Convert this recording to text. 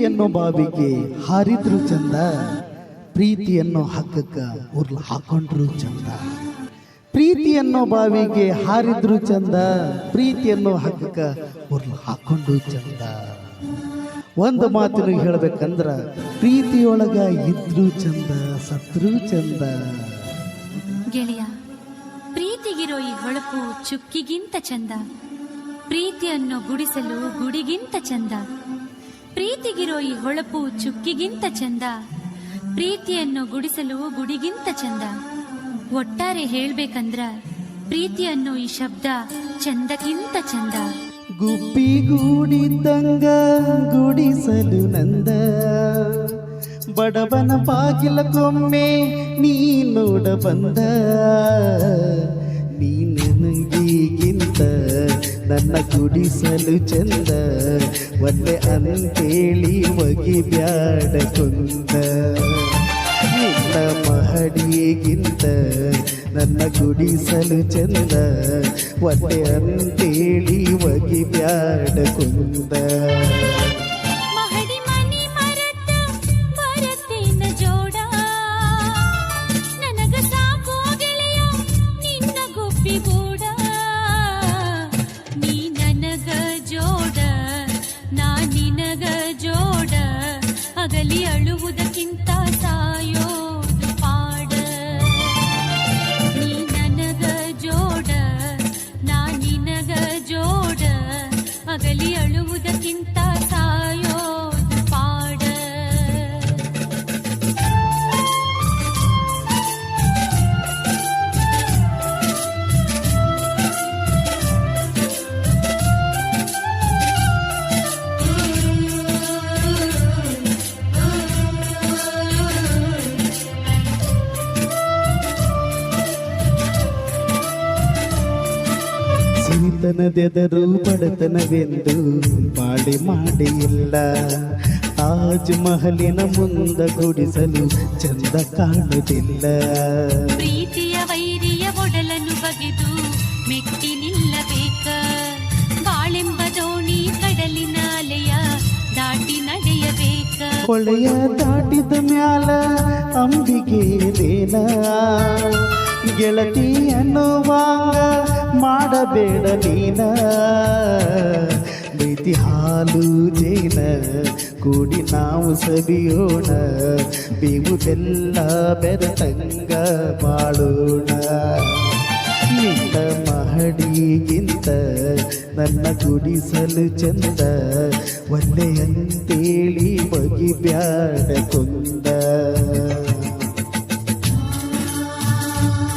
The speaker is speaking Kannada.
ಪ್ರೀತಿಯನ್ನು ಬಾವಿಗೆ ಹಾರಿದ್ರು ಚಂದ, ಪ್ರೀತಿಯನ್ನು ಹಕ್ಕಕ್ಕ ಉರ್ಲ್ ಹಾಕೊಂಡ್ರು ಚಂದ. ಪ್ರೀತಿಯನ್ನು ಬಾವಿಗೆ ಹಾರಿದ್ರು ಚಂದ, ಪ್ರೀತಿಯನ್ನು ಹಕ್ಕಕ್ಕ ಉರ್ಲ್ ಹಾಕೊಂಡು ಚಂದ. ಒಂದು ಮಾತಿನ ಹೇಳ್ಬೇಕಂದ್ರ, ಪ್ರೀತಿಯೊಳಗ ಇದ್ರು ಚಂದ, ಸತ್ರು ಚಂದ. ಗೆಳೆಯ, ಪ್ರೀತಿಗಿರೋ ಈ ಹೊಳಪು ಚುಕ್ಕಿಗಿಂತ ಚಂದ. ಪ್ರೀತಿಯನ್ನು ಗುಡಿಸಲು ಗುಡಿಗಿಂತ ಚಂದ. ಪ್ರೀತಿಗಿರೋ ಈ ಹೊಳಪು ಚುಕ್ಕಿಗಿಂತ ಚಂದ. ಪ್ರೀತಿಯನ್ನು ಗುಡಿಸಲು ಗುಡಿಗಿಂತ ಚಂದ. ಒಟ್ಟಾರೆ ಹೇಳ್ಬೇಕಂದ್ರ ಪ್ರೀತಿಯನ್ನು ಈ ಶಬ್ದ ಚಂದಕ್ಕಿಂತ ಚಂದ. ತಂಗ ಗುಡಿಸಲು ನಂದ. ಬಡವನ ಬಾಗಿಲಕ್ಕೊಮ್ಮೆ ನೀ ನೋಡ ಬಂದ. ನೀ ನನಗೀಗಿಂತ ನನ್ನ ಗುಡಿಸಲು ಚಂದ. ಒಂದೆ ಅಂತೇಳಿ ಒಗಿ ಬ್ಯಾಡ ಕೊಂದ. ನಿನ್ನ ಮಹಡಿಗಿಂತ ನನ್ನ ಗುಡಿಸಲು ಚಂದ. ಒಟ್ಟೆ ಅಂತೇಳಿ ಒಗಿ ಬ್ಯಾಡ ಕುಂದ. del. ಸಿರಿತನದೆದರು ಬಡತನವೆಂದು ಪಾಡಿ ಮಾಡಿ ಇಲ್ಲ. ತಾಜ್ ಮಹಲಿನ ಮುಂದ ಗುಡಿಸಲು ಚಂದ ಕಾಣುವುದಿಲ್ಲ ಪ್ರೀತಿಯ ವೈರಿಯ ಒಡಲನ್ನು ಬಗೆದು ಮೆಟ್ಟಿ ನಿಲ್ಲಬೇಕ. ಬಾಳೆಂಬ ದೋಣಿ ಕಡಲಿನ ಅಲೆಯ ದಾಟಿ ನಡೆಯಬೇಕ. ಹೊಳೆಯ ದಾಟಿದ ಮ್ಯಾಲ ಅಂಬಿಗೆ ರೇನ ಗೆಳತಿ ಅನ್ನುವಾಗ ಮಾಡಬೇಡ ನೀನ. ಪ್ರೀತಿ ಹಾಲು ಜೇನ, ಕೂಡಿ ನಾವು ಸವಿಯೋಣ. ಬೇವುದೆಲ್ಲ ಬೆರತಂಗ ಬಾಳೋಣ. ನಿನ್ನ ಮಹಡಿಗಿಂತ ನನ್ನ ಗುಡಿಸಲು ಚಂದ ಒಳ್ಳೆ ಅಂತೇಳಿ ಬಗಿ ಬ್ಯಾಡ ಕೊಂದ.